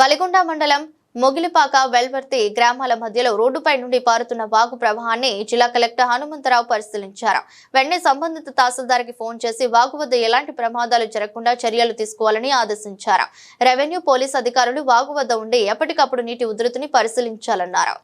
వలిగొండ మండలం మొగిలిపాక వెల్వర్తి గ్రామాల మధ్యలో రోడ్డుపై నుండి పారుతున్న వాగు ప్రవాహాన్ని జిల్లా కలెక్టర్ హనుమంతరావు పరిశీలించారు. వెంటనే సంబంధిత తహసీల్దార్కి ఫోన్ చేసి వాగు వద్ద ఎలాంటి ప్రమాదాలు జరగకుండా చర్యలు తీసుకోవాలని ఆదేశించారు. రెవెన్యూ పోలీస్ అధికారులు వాగు వద్ద ఉండి ఎప్పటికప్పుడు నీటి ఉధృతిని పరిశీలించాలన్నారు.